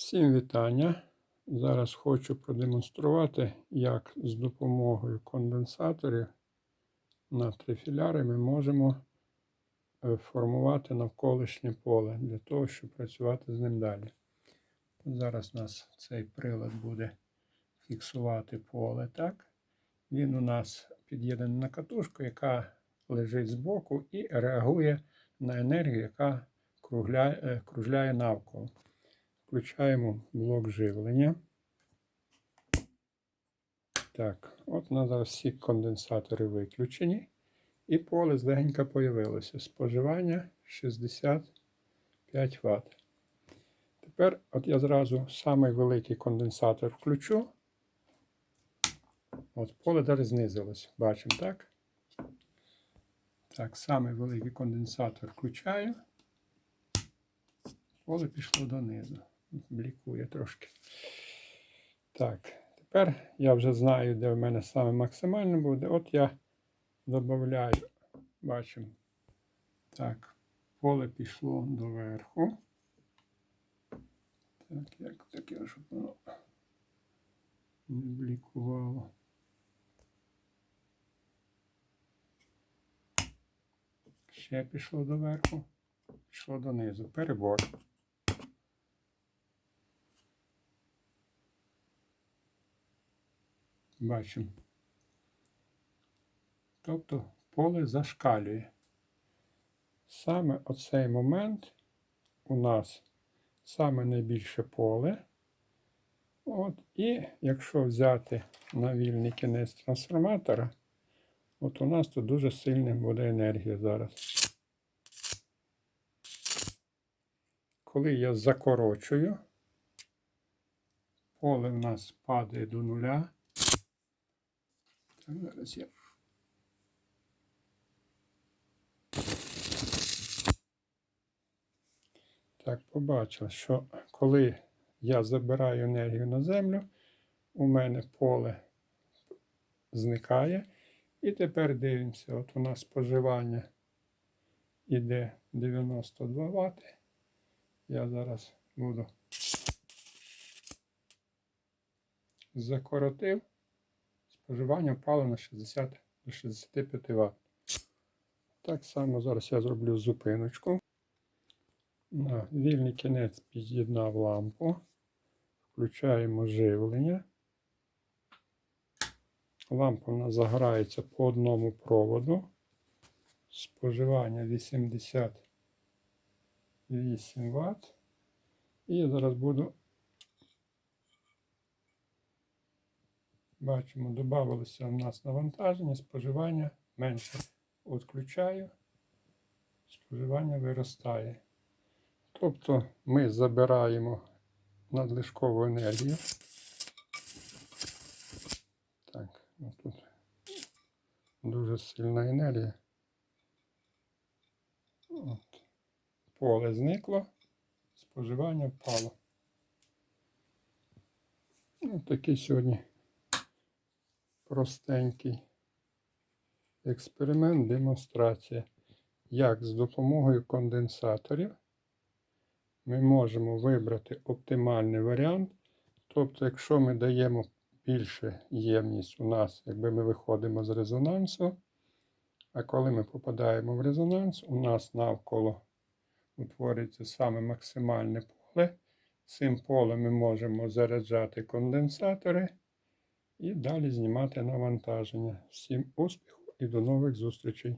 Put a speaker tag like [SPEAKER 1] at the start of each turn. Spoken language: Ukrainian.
[SPEAKER 1] Всім вітання. Зараз хочу продемонструвати, як з допомогою конденсаторів на трифіляри ми можемо е, формувати навколишнє поле для того, щоб працювати з ним далі. Зараз у нас цей прилад буде фіксувати поле. так. Він у нас під'єднаний на катушку, яка лежить збоку і реагує на енергію, яка е, кружляє навколо. Включаємо блок живлення. Так, от у нас зараз всі конденсатори виключені. І поле злегенька появилося. Споживання 65 Вт. Тепер от я зразу самий великий конденсатор включу. От поле зараз знизилось. Бачимо, так? Так, самий великий конденсатор включаю. Поле пішло донизу. Блікує трошки. Так, тепер я вже знаю, де в мене саме максимально буде. От я додаю, бачимо. Так, поле пішло доверху. Так, як таке, щоб воно не блікувало. Ще пішло доверху, пішло донизу. Перебор. Бачимо. Тобто поле зашкалює. Саме оцей момент у нас саме найбільше поле. От, І якщо взяти на вільний кінець трансформатора, от у нас тут дуже сильна буде енергія зараз. Коли я закорочую, поле в нас падає до нуля. Зараз я. Так, побачив, що коли я забираю енергію на землю, у мене поле зникає. І тепер дивимося, от у нас споживання іде 92 Вт. Я зараз буду закоротив. Споживання впало на 60 до 65 Вт. Так само зараз я зроблю зупиночку. На вільний кінець під'єднав лампу. Включаємо живлення. Лампа у нас загорається по одному проводу. Споживання 88 Вт. І зараз буду Бачимо, додавалося в нас навантаження, споживання менше. Відключаю, споживання виростає. Тобто ми забираємо надлишкову енергію. Так, ну тут дуже сильна енергія. От. Поле зникло, споживання впало. Ось такий сьогодні простенький експеримент, демонстрація, як з допомогою конденсаторів ми можемо вибрати оптимальний варіант. Тобто, якщо ми даємо більше ємність у нас, якби ми виходимо з резонансу, а коли ми попадаємо в резонанс, у нас навколо утворюється саме максимальне поле. Цим полем ми можемо заряджати конденсатори і далі знімати навантаження. Всім успіху і до нових зустрічей!